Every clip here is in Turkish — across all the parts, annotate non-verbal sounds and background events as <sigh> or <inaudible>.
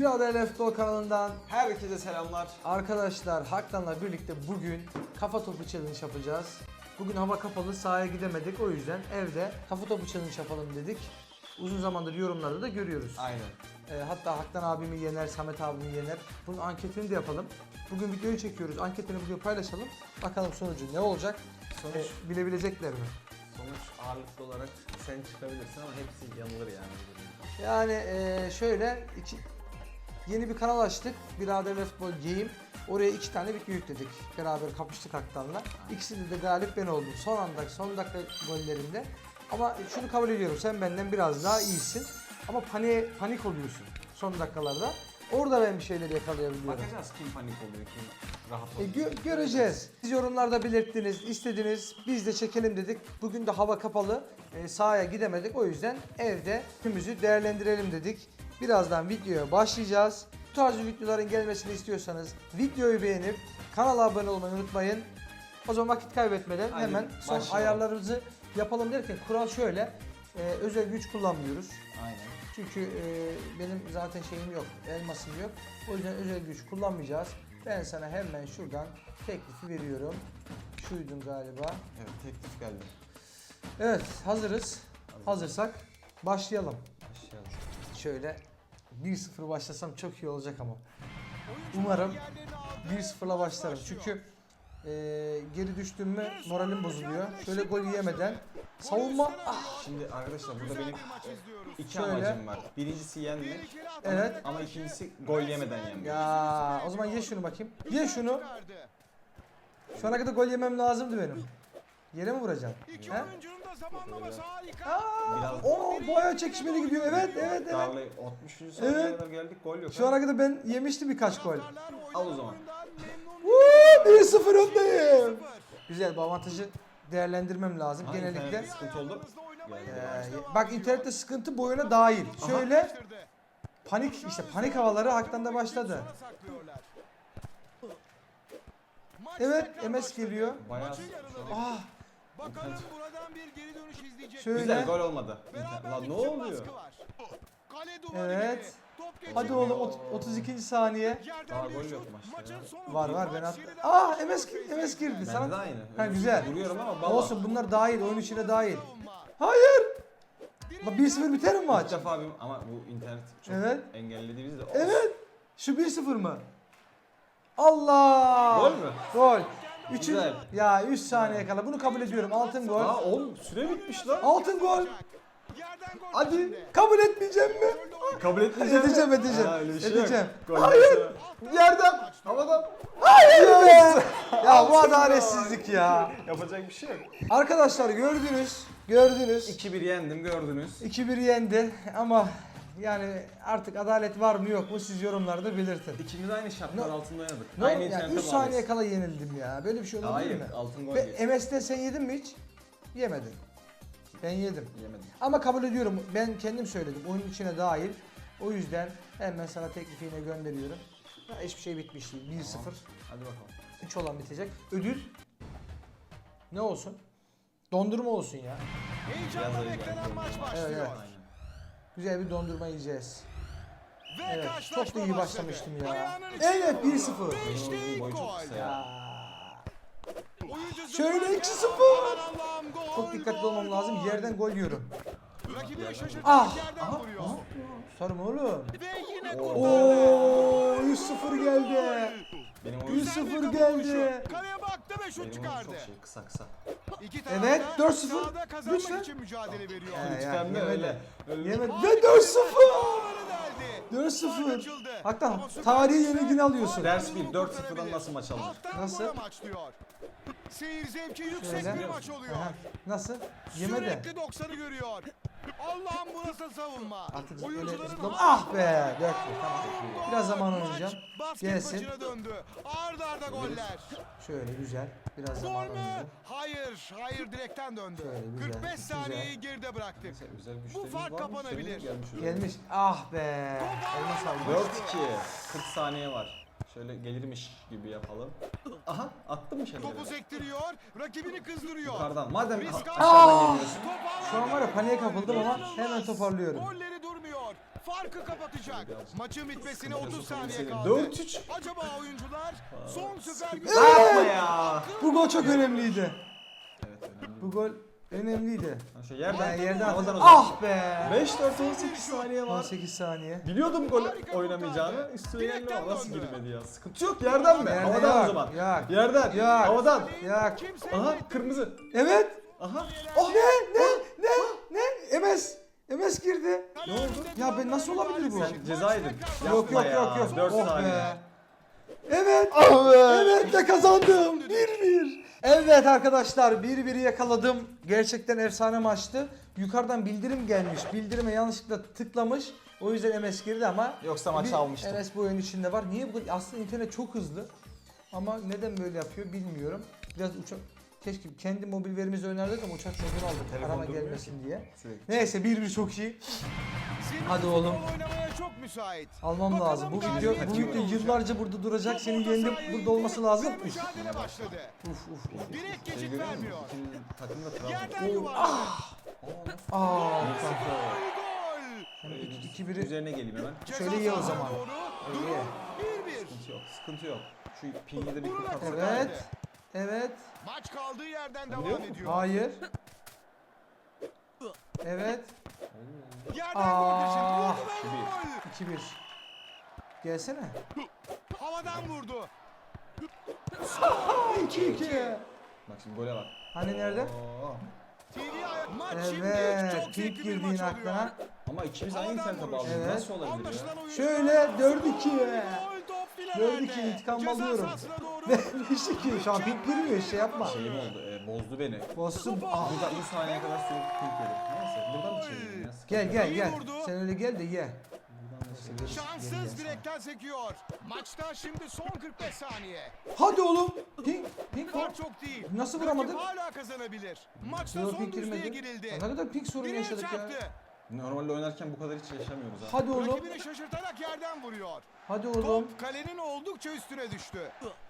Birader Futbol kanalından Herkese selamlar. arkadaşlar Haktan'la birlikte bugün kafa topu challenge yapacağız. Bugün hava kapalı sahaya gidemedik o yüzden evde kafa topu challenge yapalım dedik. Uzun zamandır yorumlarda da görüyoruz. Aynen. Ee, hatta Haktan abimi yener, Samet abimi yener. Bunun anketini de yapalım. Bugün videoyu çekiyoruz. Anketini bugün paylaşalım. Bakalım sonucu ne olacak? Sonuç, Ee, bilebilecekler mi? sonuç ağırlıklı olarak sen çıkabilirsin ama hepsi yanılır yani. Yani eee, şöyle iki, yeni bir kanal açtık. Birader ve Futbol Game. Oraya iki tane video yükledik. Beraber kapıştık Haktan'la. İkisinde de galip ben oldum. Son anda, son dakika gollerinde. Ama şunu kabul ediyorum. Sen benden biraz daha iyisin. Ama panik, panik oluyorsun son dakikalarda. Orada ben bir şeyler yakalayabiliyorum. Bakacağız kim panik oluyor, kim rahat E, oluyor. gö- göreceğiz. Siz yorumlarda belirttiniz, istediniz. Biz de çekelim dedik. Bugün de hava kapalı. E, sahaya gidemedik. O yüzden evde tümümüzü değerlendirelim dedik. Birazdan videoya başlayacağız. Bu tarz videoların gelmesini istiyorsanız videoyu beğenip kanala abone olmayı unutmayın. O zaman vakit kaybetmeden Haydi hemen son başlayalım. ayarlarımızı yapalım derken kural şöyle. E, özel güç kullanmıyoruz. Aynen. Çünkü e, benim zaten şeyim yok, elmasım yok. O yüzden özel güç kullanmayacağız. Ben sana hemen şuradan teklifi veriyorum. Şuydun galiba. Evet teklif geldi. Evet, hazırız. Hazırsak başlayalım. Başlayalım. Şöyle 1-0 başlasam çok iyi olacak ama. Umarım 1-0'la başlarım. Çünkü e, geri düştüm mü moralim bozuluyor. Şöyle gol yemeden savunma ah, Şimdi arkadaşlar burada benim iki Şöyle. amacım var. Birincisi yenmek evet. ama ikincisi gol yemeden yenmek. Ya o zaman ye şunu bakayım. Ye şunu. Şu ana kadar gol yemem lazımdı benim. Yere mi vuracağım? İki He? oyuncunun da zamanlaması harika. Aa, Biraz- o bayağı çekişmeli gidiyor. Evet, evet, evet. Darlayı 60. saniyeye Evet. kadar geldik gol yok. Şu ha. ana kadar ben yemiştim birkaç gol. Taraftarlar Al o zaman. oyundan memnun Woo, 1-0 öndeyim. 1-0. Güzel bu avantajı değerlendirmem lazım Ha, genellikle. internet sıkıntı oldu. Ee, bak internette sıkıntı bu oyuna dahil. Şöyle Yapıştırdı. panik işte panik havaları haktan da başladı. Sonra saklıyorlar. Maç Evet tekrar MS başladı. geliyor. Bayağı Maçın. Ah Bakalım buradan bir geri dönüş izleyecek. Şöyle. Güzel gol olmadı. Lan ne oluyor? baskı var. Kale duvarı Evet. hadi oğlum ot- 32. saniye. Daha gol yok maçta ya. Var var ben attım. Ah başlıyor. MS MS girdi Bende de sana. aynı. Ha, güzel. Vuruyorum ama baba. Olsun bunlar dahil oyun içine dahil. Hayır. Bak 1-0 biter mi maç? İlk defa bir ama bu internet çok Evet. engelledi bizi de. Evet. Şu 1-0 mı? Allah! Gol mü? Gol. Üçün, Güzel. ya 3 saniye kala bunu kabul ediyorum. Altın gol. Aa oğlum süre bitmiş lan. Altın gol. Yerden gol Hadi. Kabul etmeyeceğim mi? Kabul etmeyeceğim. Edeceğim, edeceğim. Ha, öyle bir şey Edeceğim. Hayır. Yerden. Havadan. Hayır be. ya bu adaletsizlik ya. Yapacak bir şey yok. Arkadaşlar gördünüz. Gördünüz. 2-1 yendim gördünüz. 2-1 yendi ama yani artık adalet var mı yok mu siz yorumlarda belirtin. İkimiz aynı şartlar Ne- altında oynadık. Ne aynı internete 3 bağlıyız. saniye kala yenildim ya. Böyle bir şey olabilir Hayır mi? altın gol Ve değil. MS'de sen yedin mi hiç? Yemedin. Ben yedim. Yemedim. Ama kabul ediyorum. Ben kendim söyledim. Oyun içine dahil. O yüzden hemen sana teklifi yine gönderiyorum. Ya hiçbir şey bitmiş değil. 1-0. Hadi bakalım. 3 olan bitecek. Ödül ne olsun? Dondurma olsun ya. Heyecanla beklenen maç başlıyor. Evet, evet. Güzel bir dondurma yiyeceğiz. Ve Evet. Çok da iyi başlamıştım ya. Evet doğru. 1-0. Ve işte Benim ilk boyu çok gol. kısa ya. Ya. Oyuncu Şöyle zıplarken 2-0. aman Allah'ım, gol, Çok dikkatli olmam lazım. Yerden gol yiyorum. Ah! yerden Aha. Sarım oğlum. Ve yine kurtardı. Oo 100-0 geldi. Benim oyun, 100-0 geldi. Kaleye baktı ve şut çıkardı. çok şey kısa kısa. İki Evet, da 4-0. sahada kazanmak Lütfen. için mücadele veriyor. Ee, Lütfen yani de öyle. öyle. Harika Ve bir 4-0. Golü deldi. Fark 4-0. açıldı. Haktan Ama süper tarihi Lig'de yenilgini alıyorsun. Ders bir, Altın 4-0'dan kurtarabilir. nasıl maç alınır? Alttan Nasıl? gole maçlıyor. Seyir zevki yüksek Şöyle. bir maç oluyor. Aha, Nasıl? Yemedi. Sürekli 90'ı görüyor. Allah'ım bu nasıl savunma? Artık öyle Oyuncuların zıplama. hala- Ah be. 4 Tamam. Gol, Biraz zaman oynayacağım. Gelsin. döndü. Arda arda goller. Şöyle güzel. Biraz Gol zaman mü? oynayacağım. Hayır, hayır direkten döndü. Şöyle, güzel, 45 güzel. saniyeyi geride bıraktık. Bu fark kapanabilir. Gelmiş. Ah be. Aldı. 4-2. 40 saniye var. Şöyle gelirmiş gibi yapalım. Aha attım mı şeyleri? Topu sektiriyor, rakibini kızdırıyor. Yukarıdan. Madem Risk aşağıdan geliyorsun. Şu an var ya paniğe kapıldım ama hemen toparlıyorum. Golleri durmuyor. farkı kapatacak. Maçın bitmesine 30 saniye kaldı. 4-3. Acaba oyuncular son süper güç... Yapma ya. Bu gol çok önemliydi. Evet önemli. Bu gol önemliydi. Şey yerden, Ben yerden havadan. Ah be! 5 4 18 saniye var. 18 saniye. Biliyordum gol oynamayacağını. Üstüne ama nasıl girmedi ya? Sıkıntı yok yerden mi? Yerden Havadan yok, o zaman. yok. Yerden. Yok. Havadan. Ya Kimse Aha kırmızı. evet. Aha. Oh ne ne ne ne? MS. MS girdi. Ne oldu? Ya ben nasıl olabilir bu? Sen ceza yedin. Yok yok yok yok. 4 Oh saniye. be. Evet. Evet de kazandım. 1-1. Evet arkadaşlar 1-1'i yakaladım. Gerçekten efsane maçtı. Yukarıdan bildirim gelmiş. Bildirime yanlışlıkla tıklamış. O yüzden MS girdi ama Yoksa maçı bir almıştım. MS bu oyun içinde var. Niye bu? Aslında internet çok hızlı. Ama neden böyle yapıyor bilmiyorum. Biraz uçak Keşke kendi mobil verimizi oynardık ama uçak aldık. Telefon Arama gelmesin diye. Neyse 1-1 çok iyi. Hadi oğlum. çok müsait. Almam Bakalım lazım. Bu video bu video yıllarca burada duracak. Top Seni orta yendim. sahaya Burada olması lazım. Uf mücadele başladı. uf uf. uf. Direkt geçit vermiyor. Takımı da Trabzon. Yerden yuvarladı. Aa. Hem iki- biri Üzerine geleyim hemen. Şöyle ye o zaman. Durum 1-1. Sıkıntı yok. Sıkıntı yok. Şu pingi de bir kurtarsak. Evet. Evet. Maç kaldığı yerden Biliyor devam musun? ediyor. Hayır. Evet. Yerden Aa. gol dışı. Vurdu ve gol. 2-1. Gelsene. Havadan vurdu. 2-2. Bak şimdi gole bak. Hani nerede? Oo. TV ayak. Maç şimdi Evet. çok Pink zevkli bir girdi maç yine oluyor. aklına. Ama ikimiz aynı Havadan vuruş. bağlıyız. Evet. Nasıl olabilir ya? Anlaşılan Şöyle 4-2. Gol, top filelerde. 4-2 intikam Ceza alıyorum. sahasına doğru. 5-2. Şu an pink girmiyor şey yapma. Şeyim oldu. E, bozdu beni. Bossun. Ah. Burada bu saniyeye kadar sürekli pink yedim. Neyse buradan mı çevireyim ya? Sıkıntı Gel yok. gel İyi gel. vurdu. Sen öyle gel de ye. Şanssız direkten sekiyor. Maçta şimdi son 45 saniye. Hadi oğlum. Pink. Pink var. Çok değil. Nasıl Rakip vuramadık? hala kazanabilir. Maçta Yok son pink düzlüğe girmedi. girildi. Ne kadar pink sorun Direğe yaşadık ya. çarptı. Normalde oynarken bu kadar hiç yaşamıyoruz ha. Hadi oğlum. Rakibini şaşırtarak yerden vuruyor. Hadi oğlum. Top kalenin oldukça üstüne düştü.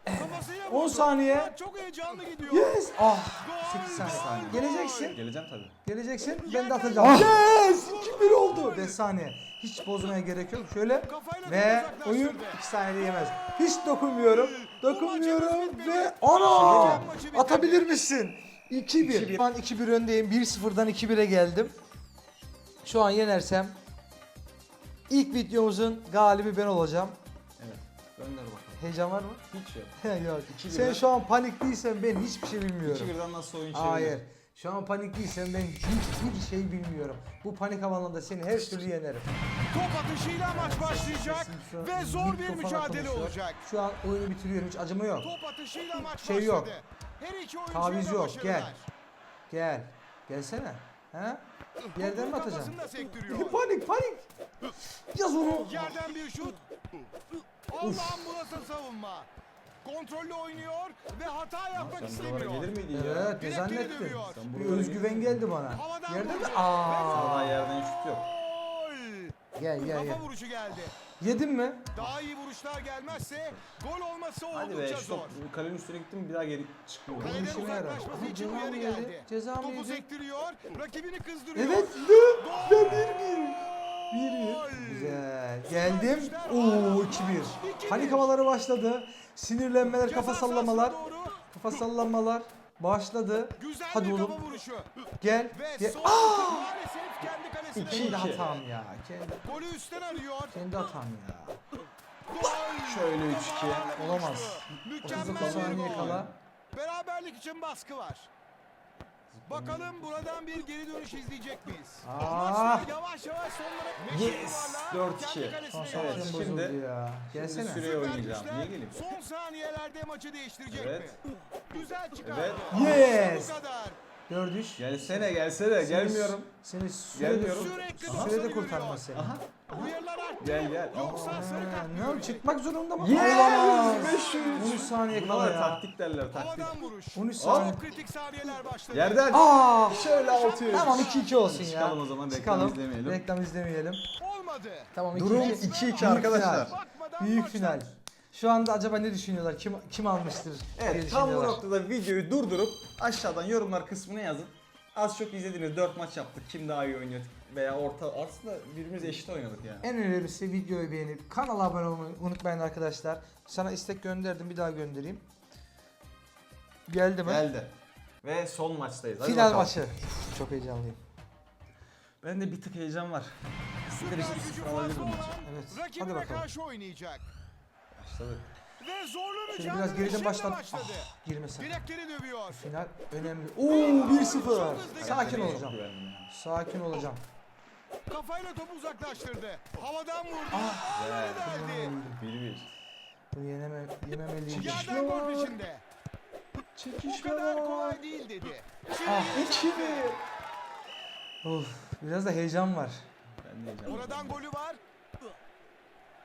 Kafasıyla 10 vurdu. saniye. Çok heyecanlı gidiyor. Yes. Ah. Gol, 8 saniye. gol, Geleceksin. Geleceğim tabii. Geleceksin. Ben de atacağım. Yes. 2-1 oldu. 5 saniye. Hiç bozmaya gerek yok. Şöyle. Kafayla Ve oyun 2 saniyede yemez. Hiç dokunmuyorum. Dokunmuyorum ve ana! Atabilir misin? 2-1. Şu an 2-1 öndeyim. 1-0'dan 2-1'e geldim. Şu an yenersem ilk videomuzun galibi ben olacağım. Evet. Gönder bakalım. Heyecan var mı? Hiç yok. <laughs> yok. İki Sen birden- şu an panikliysen ben hiçbir şey bilmiyorum. 2-1'den nasıl oyun çevirdin? Hayır. Şu an panikliysen ben hiçbir şey bilmiyorum. Bu panik havanında seni her türlü yenerim. Top atışıyla maç başlayacak Sesim şu an ve zor bir mikrofona mücadele konuşuyor. olacak. Şu an oyunu bitiriyorum hiç acıma yok. Top atışıyla maç Şey başladı. yok. Her iki oyuncuya Taviz da yok, başarılar. gel. Gel. Gelsene. Ha? Yerden mi sektiriyor. panik panik. Yaz onu. Yerden bir şut. Allah'ım bu nasıl savunma. Kontrollü oynuyor ve hata yapmak istemiyor. gelir miydin ya? Evet ne Direkt zannettin? Bir özgüven geldi bana. Havadan Yerden mi? vurdu. Aa. Daha yerden şut yok. Gol. Gel gel gel. Kafa vuruşu geldi. Yedin mi? Daha iyi vuruşlar gelmezse gol olması Hadi be oldukça şu zor. top kalenin üstüne gittim bir daha geri çıkmıyor. Kaleden işime yarar. uzaklaşması için ceza mı uyarı yedi? geldi. Ceza mı Topu yedi? sektiriyor, rakibini kızdırıyor. Evet. Gol! Ve 1-1. 1-1. Güzel. Geldim. Oo 2-1. Panik havaları başladı. Sinirlenmeler, Ceza kafa sahasına sallamalar. doğru Kafa sallamalar başladı. Güzel Hadi bir oğlum. kafa vuruşu. Gel. Ve Gel. Aa! maalesef kendi. İki. Kendi hatam ya. Kendi, Golü üstten arıyor. kendi hatam ya. Gol! Şöyle 3-2. Olamaz. Mükemmel 39 bir saniye gol. kala. Beraberlik için baskı var. Bakalım buradan bir geri dönüş izleyecek miyiz? Aa! Maçlar yavaş yavaş sonlara... Yes! yuvarlağı 4-2. kendi kalesine bozuldu şimdi- ya. Gelsene. süre- oynayacağım. Niye geleyim? Son saniyelerde maçı değiştirecek Evet. mi? Güzel çıkardı. Evet. Yes! Bu kadar. Gördüş. Gelsene gelsene gelmiyorum. Seni sürede, Gelmiyorum. Sürekli sürede basılı kurtarmaz seni. Aha. Gel gel. Yoksa sarı kart ne? Çıkmak zorunda mı? Olamaz. 500. 13 saniye kala da ya. taktik derler taktik. Havadan vuruş. 13 saniye. Çok kritik saniyeler başladı. Yerden. Aa! Şöyle 600. Tamam 2-2 olsun ya. Çıkalım o zaman, reklam izlemeyelim. Reklam izlemeyelim. Olmadı. Tamam 2-2. Durum Büyük 2-2 arkadaşlar. Bakmadan Büyük başladı. final. Şu anda acaba ne düşünüyorlar? Kim kim almıştır? diye Evet tam bu düşünüyorlar. noktada videoyu durdurup aşağıdan yorumlar kısmına yazın. Az çok izlediniz. 4 maç yaptık. Kim daha iyi oynuyor veya orta aslında birbirimiz eşit oynadık yani. En önemlisi videoyu beğenip kanala abone olmayı unutmayın arkadaşlar. Sana istek gönderdim bir daha göndereyim. Geldi mi? Geldi. Ve son maçtayız. Hadi Final bakalım. maçı. Çok heyecanlıyım. Ben de bir tık heyecan var. Süper gücü alabilirim fazla maçı. Evet, hadi rakibine bakalım. karşı oynayacak. Başladık. Ve zorlu Şöyle biraz geriden başladı. başladı. Ah, girmesin. Direkleri dövüyor. Final önemli. Oo 1-0. hızlı Sakin olacağım. Sakin olacağım. Kafayla topu uzaklaştırdı. Havadan vurdu. Ah. Ağları deldi. 1-1. Bunu yeneme, yememeliydim. Yerden gol peşinde. Bu Çekişme kadar kolay değil dedi. Ah. Şimdi 2-1. Of, biraz da heyecan var. Ben de heyecanlıyım. oradan golü var.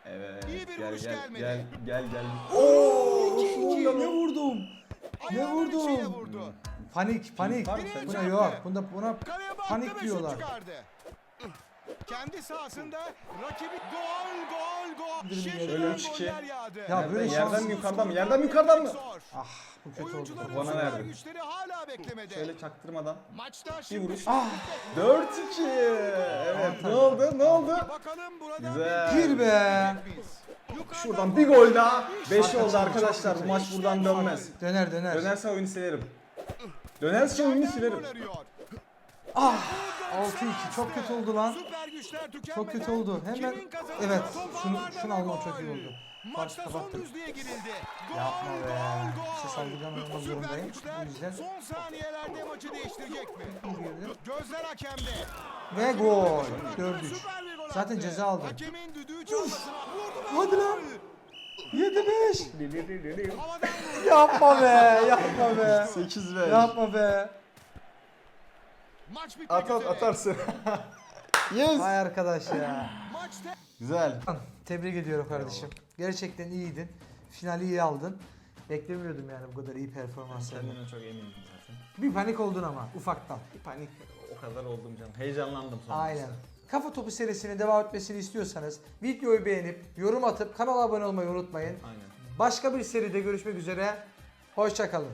Evet. İyi bir gel, vuruş gel, gelmedi. Gel gel gel. Oo, iki, iki. ne vurdum? Ne Ayağının içiyle vurdum? vurdu. Panik, panik. Var mı sende? Buna yok. Bunda buna Kaleye baktı Panik ve diyorlar. çıkardı. Kendi sahasında rakibi gol gol gol. Şimdiden 3-2. goller yağdı. Ya böyle yerden mi yukarıdan mı? Yerden mi yukarıdan mı? Zor. ah bu kötü oldu. Oyuncuların Bana süper verdi. güçleri hala beklemede. Şöyle çaktırmadan. Maçta şimdi vuruş. Ah. 4-2. Evet. Oldu? Ne oldu? Bakalım burada Güzel. Gir be. Şuradan bir gol daha. 5 Hakikaten oldu arkadaşlar. Bu maç buradan dönmez. Döner döner. Dönerse oyunu silerim. Dönerse oyunu silerim. Ah Buradan 6-2 sen çok kötü oldu lan. Çok kötü oldu. Hemen evet şunu şunu almam çok iyi oldu. Maçta son kapattım. düzlüğe girildi. Gol, Yapma be. gol, gol. İşte saldırgan olmak Süper zorundayım. güçler O yüzden son saniyelerde maçı değiştirecek mi? girdim. Gözler hakemde. Ve gol. 4-3. süper bir gol Zaten attı. ceza aldı. Hakemin düdüğü çalmasına vurdu ve Hadi gol. lan. 7-5. Havadan vurdu. Yapma be. Yapma be. 8 Yapma be. Maç bitmek At at üzere. atarsın. <laughs> yes. Vay arkadaş ya. Güzel. Tebrik ediyorum kardeşim. Gerçekten iyiydin. Finali iyi aldın. Beklemiyordum yani bu kadar iyi performans. Kendime çok eminim zaten. Bir panik oldun ama ufaktan. Bir panik o kadar oldum canım. Heyecanlandım sonra. Aynen. Kafa Topu serisinin devam etmesini istiyorsanız videoyu beğenip yorum atıp kanala abone olmayı unutmayın. Aynen. Başka bir seride görüşmek üzere. Hoşçakalın.